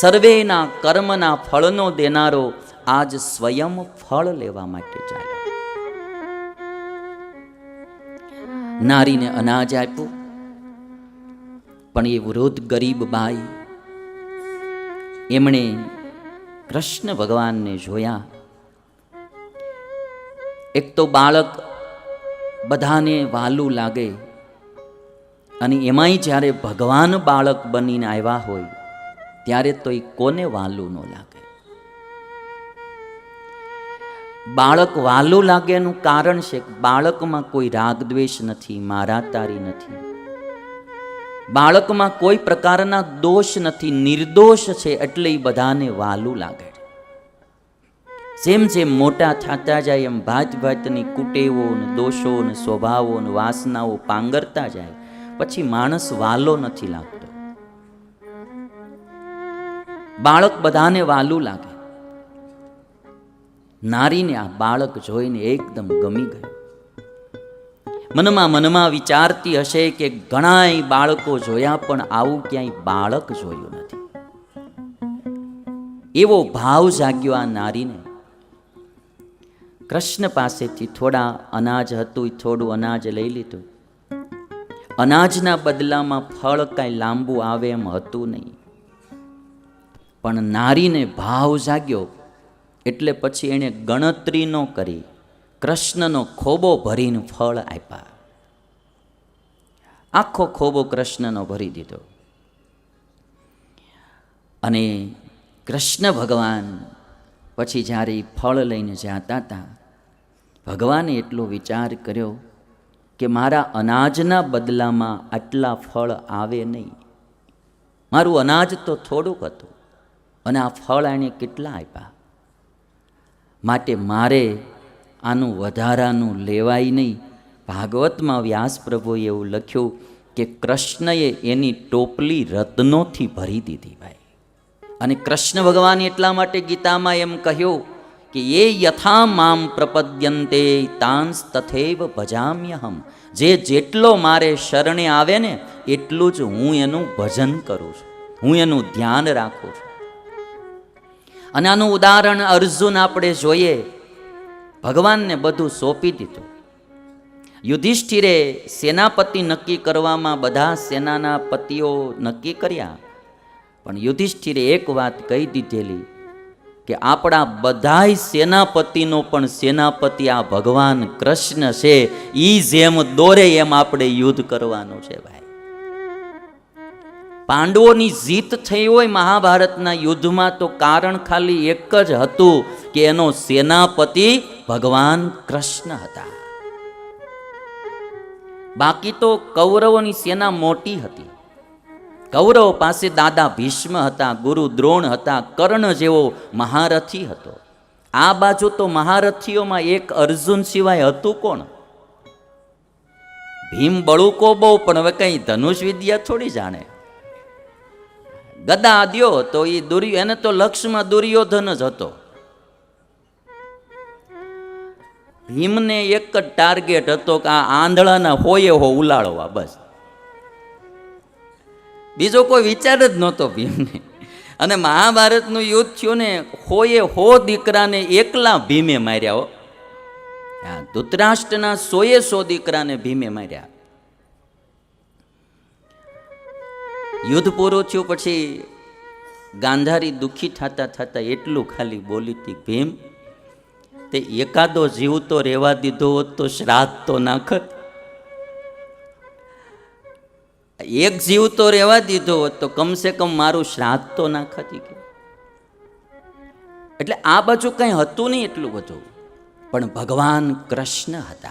સર્વેના કર્મના ફળનો દેનારો આજ સ્વયં ફળ લેવા માટે ચાલ્યો નારીને અનાજ આપ્યું. પણ એ વૃદ્ધ ગરીબ બાઈ એમણે કૃષ્ણ ભગવાનને જોયા. એક તો બાળક બધાને વાલું લાગે અને એમાંય જ્યારે ભગવાન બાળક બનીને આવ્યા હોય ત્યારે તો એ કોને વાલું ન લાગે? બાળક વાલું લાગે એનું કારણ છે બાળકમાં કોઈ રાગ દ્વેષ નથી મારા તારી નથી. બાળકમાં કોઈ પ્રકારના દોષ નથી, નિર્દોષ છે એટલે એ બધાને વાલું લાગે જેમ જેમ મોટા થતા જાય, એમ ભાત ભાતની કુટેવો ને દોષો ને સ્વભાવો ને વાસનાઓ પાંગરતા જાય, પછી માણસ વાલો નથી લાગતો. બાળક બધાને વાલું લાગે. નારીને આ બાળક જોઈને એકદમ ગમી ગયું. મનમાં મનમાં વિચારતી હશે કે ઘણાય બાળકો જોયા પણ આવું ક્યાંય બાળક જોયું નથી. એવો ભાવ જાગ્યો આ નારીને. કૃષ્ણ પાસેથી થોડા અનાજ હતું થોડું અનાજ લઈ લીધું. અનાજના બદલામાં ફળ કાંઈ લાંબુ આવે એમ હતું નહીં. પણ નારીને ભાવ જાગ્યો એટલે પછી એણે ગણતરી ન કરી, કૃષ્ણનો ખોબો ભરીને ફળ આપ્યા. આખો ખોબો કૃષ્ણનો ભરી દીધો. અને કૃષ્ણ ભગવાન પછી જ્યારે ફળ લઈને જતા હતા, ભગવાને એટલો વિચાર કર્યો કે મારા અનાજના બદલામાં આટલા ફળ આવે નહીં. મારું અનાજ તો થોડુંક હતું. અને આ ફળ એણે કેટલા આપ્યા? માટે મારે આનું વધારાનું લેવાય નહીં. ભાગવતમાં વ્યાસ પ્રભુએ એવું લખ્યું કે કૃષ્ણએ એની ટોપલી રત્નોથી ભરી દીધી ભાઈ. અને કૃષ્ણ ભગવાન એટલા માટે ગીતામાં એમ કહ્યું કે એ યથા મામ પ્રપદ્યંતે તાંસ તથૈવ ભજામ્યહમ. જે જેટલો મારે શરણે આવે ને એટલું જ હું એનું ભજન કરું છું. હું એનું ધ્યાન રાખું છું. અને આનું ઉદાહરણ અર્જુન આપણે જોઈએ. ભગવાનને બધું સોંપી દીધું. યુધિષ્ઠિરે સેનાપતિ નક્કી કરવામાં બધા સેનાના પતિઓ નક્કી કર્યા. પણ યુધિષ્ઠિરે એક વાત કહી દીધેલી કે આપણા બધાય સેનાપતિનો પણ સેનાપતિ આ ભગવાન કૃષ્ણ છે. એ જેમ દોરે એમ આપણે યુદ્ધ કરવાનું છે ભાઈ. પાંડવોની જીત થઈ હોય મહાભારતના યુદ્ધમાં તો કારણ ખાલી એક જ હતું કે એનો સેનાપતિ ભગવાન કૃષ્ણ હતા. બાકી તો કૌરવોની સેના મોટી હતી. કૌરવ પાસે દાદા ભીષ્મ હતા, ગુરુ દ્રોણ હતા, કર્ણ જેવો મહારથી હતો. આ બાજુ તો મહારથીઓમાં એક અર્જુન સિવાય હતું કોણ? ભીમ બળુકો બહુ, પણ હવે કંઈ ધનુષ વિદ્યા થોડી જાણે. ગદા દ્યો તો એ દુર્યો, એને તો લક્ષ્યમાં દુર્યોધન જ હતો. ભીમને એક જ ટાર્ગેટ હતો કે આ આંધળાના હોયે હો ઉલાળવા બસ. બીજો કોઈ વિચાર જ નહોતો ભીમને. અને મહાભારતનું યુદ્ધ થયું ને, હોયે હો દીકરાને એકલા ભીમે માર્યા હો. ધૃતરાષ્ટ્રના સોએ સો દીકરાને ભીમે માર્યા. યુદ્ધ પૂરું થયું પછી ગાંધારી દુઃખી થતા થતા એટલું ખાલી બોલી હતી, ભીમ, તે એકાદો જીવ તો રહેવા દીધો હોત તો શ્રાદ્ધ તો નાખત એક જીવ તો રહેવા દીધો હોત તો કમસે કમ મારું શ્રાદ્ધ તો નાખતી કે. એટલે આ બાજુ કંઈ હતું નહીં એટલું બધું. પણ ભગવાન કૃષ્ણ હતા.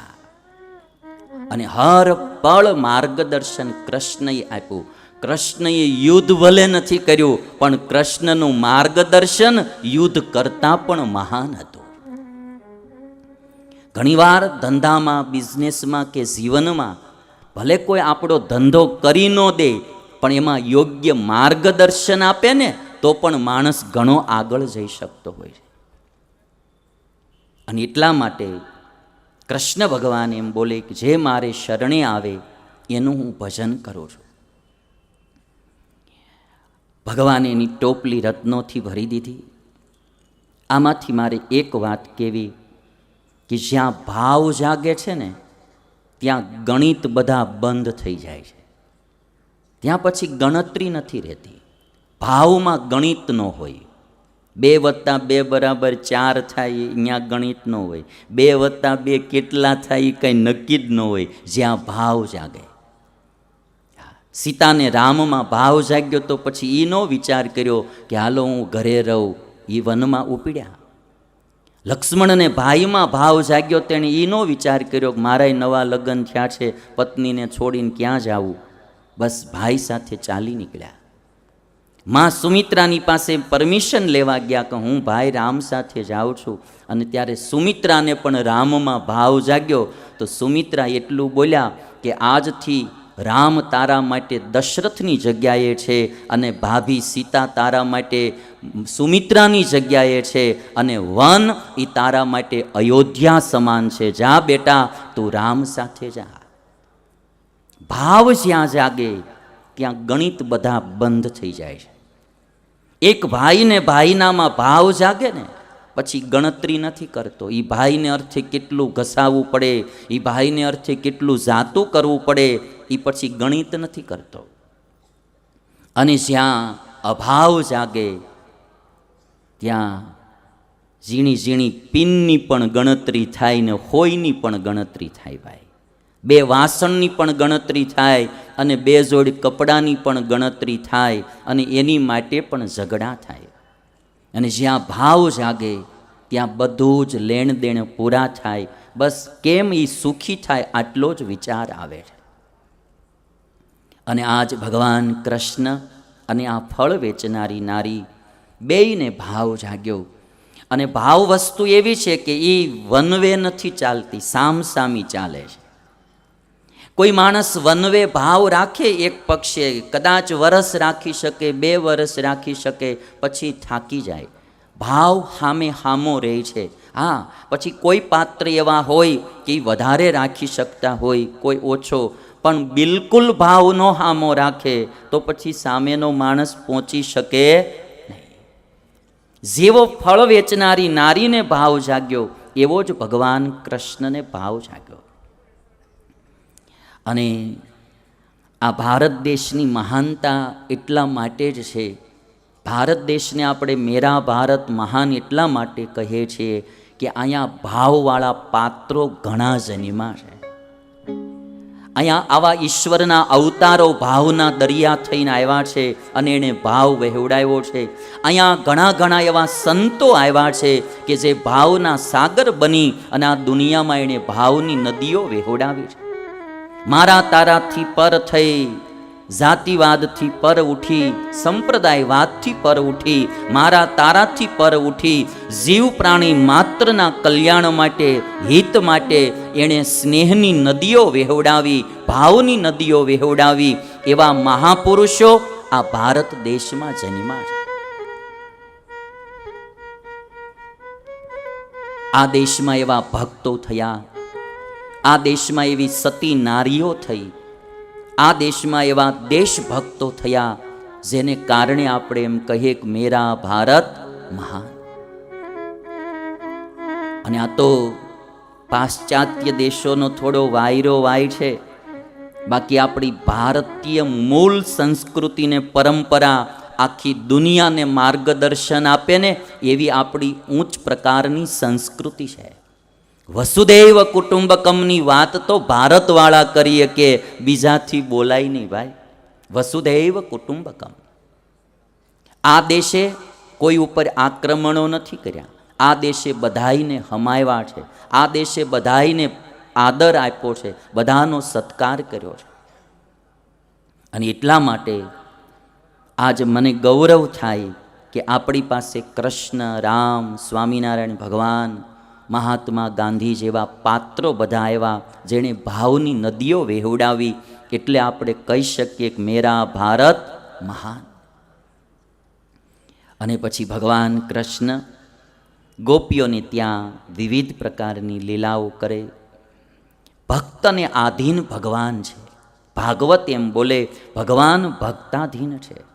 અને હર પળ માર્ગદર્શન કૃષ્ણએ આપ્યું. કૃષ્ણએ યુદ્ધ ભલે નથી કર્યું, પણ કૃષ્ણનું માર્ગદર્શન યુદ્ધ કરતાં પણ મહાન હતું. ઘણીવાર ધંધામાં, બિઝનેસમાં કે જીવનમાં, ભલે કોઈ આપણો ધંધો કરી ન દે, પણ એમાં યોગ્ય માર્ગદર્શન આપે ને, તો પણ માણસ ઘણો આગળ જઈ શકતો હોય છે. અને એટલા માટે કૃષ્ણ ભગવાન એમ બોલે કે, જે મારે શરણે આવે, એનું હું ભજન કરું છું. ભગવાને એની ટોપલી રત્નોથી ભરી દીધી. આમાંથી મારે એક વાત કહેવી કે જ્યાં ભાવ જાગે છે ને, ત્યાં ગણિત બધા બંધ થઈ જાય છે. ત્યાં પછી ગણતરી નથી રહેતી. ભાવમાં ગણિત ન હોય. બે વત્તા બે બરાબર ચાર થાય અહીંયા ગણિત ન હોય. બે વત્તા બે કેટલા થાય, એ કંઈ નક્કી જ ન હોય. જ્યાં ભાવ જાગે. સીતાને રામમાં ભાવ જાગ્યો તો પછી એનો વિચાર કર્યો કે હાલો હું ઘરે રહું. એ વનમાં ઉપડ્યા. લક્ષ્મણને ભાઈમાં ભાવ જાગ્યો તેણે એનો વિચાર કર્યો કે મારાય નવા લગ્ન થયા છે, પત્નીને છોડીને ક્યાં જાવું? બસ ભાઈ સાથે ચાલી નીકળ્યા. માં સુમિત્રાની પાસે પરમિશન લેવા ગયા કે હું ભાઈ રામ સાથે જાઉં છું. અને ત્યારે સુમિત્રાને પણ રામમાં ભાવ જાગ્યો. તો સુમિત્રા એટલું બોલ્યા કે આજથી રામ તારા માટે દશરથની જગ્યાએ છે અને ભાભી સીતા તારા માટે, સુમિત્રાની જગ્યાએ છે અને વન એ તારા માટે અયોધ્યા સમાન છે. જા બેટા, તું રામ સાથે જા. ભાવ જ્યાં જાગે, ત્યાં ગણિત બધા બંધ થઈ જાય છે. એક ભાઈને ભાઈનામાં ભાવ જાગે ને, પછી ગણતરી નથી કરતો. એ ભાઈને અર્થે કેટલું ઘસાવવું પડે એ ભાઈને અર્થે કેટલું જાતું કરવું પડે એ પછી ગણિત નથી કરતો. અને જ્યાં અભાવ જાગે, ત્યાં ઝીણી ઝીણી પિનની પણ ગણતરી થાય ને હોયની પણ ગણતરી થાય ભાઈ. બે વાસણની પણ ગણતરી થાય અને બે જોડ કપડાની પણ ગણતરી થાય અને એની માટે પણ ઝઘડા થાય. અને જ્યાં ભાવ જાગે, ત્યાં બધું જ લેણ દેણ પૂરા થાય. બસ કેમ એ સુખી થાય, આટલો જ વિચાર આવે છે. અને આજ ભગવાન કૃષ્ણ અને આ ફળ વેચનારી નારી બેયને ભાવ જાગ્યો. અને ભાવ વસ્તુ એવી છે કે એ વનવે નથી ચાલતી, સામસામી ચાલે છે. કોઈ માણસ વનવે ભાવ રાખે, એક પક્ષે કદાચ વરસ રાખી શકે, બે વરસ રાખી શકે, પછી થાકી જાય. ભાવ હામે હામો રહે છે. હા, પછી કોઈ પાત્ર એવા હોય કે વધારે રાખી શકતા હોય, કોઈ ઓછો પણ બિલકુલ ભાવનો હામો રાખે તો પછી સામેનો માણસ પહોંચી શકે નહીં. જેવો ફળ વેચનારી નારીને ભાવ જાગ્યો, એવો જ ભગવાન કૃષ્ણને ભાવ જાગ્યો. અને આ ભારત દેશની મહાનતા એટલા માટે જ છે. ભારત દેશને આપણે મેરા ભારત મહાન એટલા માટે કહીએ છીએ કે અહીંયા ભાવવાળા પાત્રો ઘણા જન્મા છે. અહીંયા આવા ઈશ્વરના અવતારો ભાવના દરિયા થઈને આવ્યા છે અને એણે ભાવ વહેવડાવ્યો છે. અહીંયા ઘણા ઘણા એવા સંતો આવ્યા છે કે જે ભાવના સાગર બની અને આ દુનિયામાં એણે ભાવની નદીઓ વહેવડાવી છે. મારા તારાથી પર થઈ જાતિવાદથી પર ઉઠી, સંપ્રદાયવાદથી પર ઉઠી, મારા તારાથી પર ઉઠી, જીવ પ્રાણી માત્રના કલ્યાણ માટે, હિત માટે એણે સ્નેહની નદીઓ વહેવડાવી, ભાવની નદીઓ વહેવડાવી, એવા મહાપુરુષો આ ભારત દેશમાં જન્મા છે. આ દેશમાં એવા ભક્તો થયા, આ દેશમાં એવી સતી નારીઓ થઈ આ દેશમાં એવા દેશભક્તો થયા, જેને કારણે આપણે એમ કહીએ કે મેરા ભારત મહાન. અને આ તો પાશ્ચાત્ય દેશોનો થોડો વાયરો વાય છે. બાકી આપણી ભારતીય મૂળ સંસ્કૃતિને પરંપરા આખી દુનિયાને માર્ગદર્શન આપે ને એવી આપણી ઊંચ પ્રકારની સંસ્કૃતિ છે. વસુદેવ કુટુંબકમની વાત તો ભારતવાળા કરીએ કે બીજાથી બોલાય નહીં ભાઈ. વસુદેવ કુટુંબકમ. આ દેશે કોઈ ઉપર આક્રમણો નથી કર્યા. આ દેશે બધાઈને હમાયવા છે. આ દેશે બધાઈને આદર આપ્યો છે. બધાનો સત્કાર કર્યો છે. અને એટલા માટે આજ મને ગૌરવ થાય કે આપણી પાસે કૃષ્ણ, રામ, સ્વામિનારાયણ ભગવાન મહાત્મા ગાંધી જેવા પાત્રો બધા આવ્યા, જેણે ભાવની નદીઓ વહેવડાવી એટલે આપણે કહી શકીએ કે મેરા ભારત મહાન. અને પછી ભગવાન કૃષ્ણ ગોપીઓને ત્યાં વિવિધ પ્રકારની લીલાઓ કરે. ભક્તને આધીન ભગવાન છે. ભાગવત એમ બોલે, ભગવાન ભક્તાધીન છે.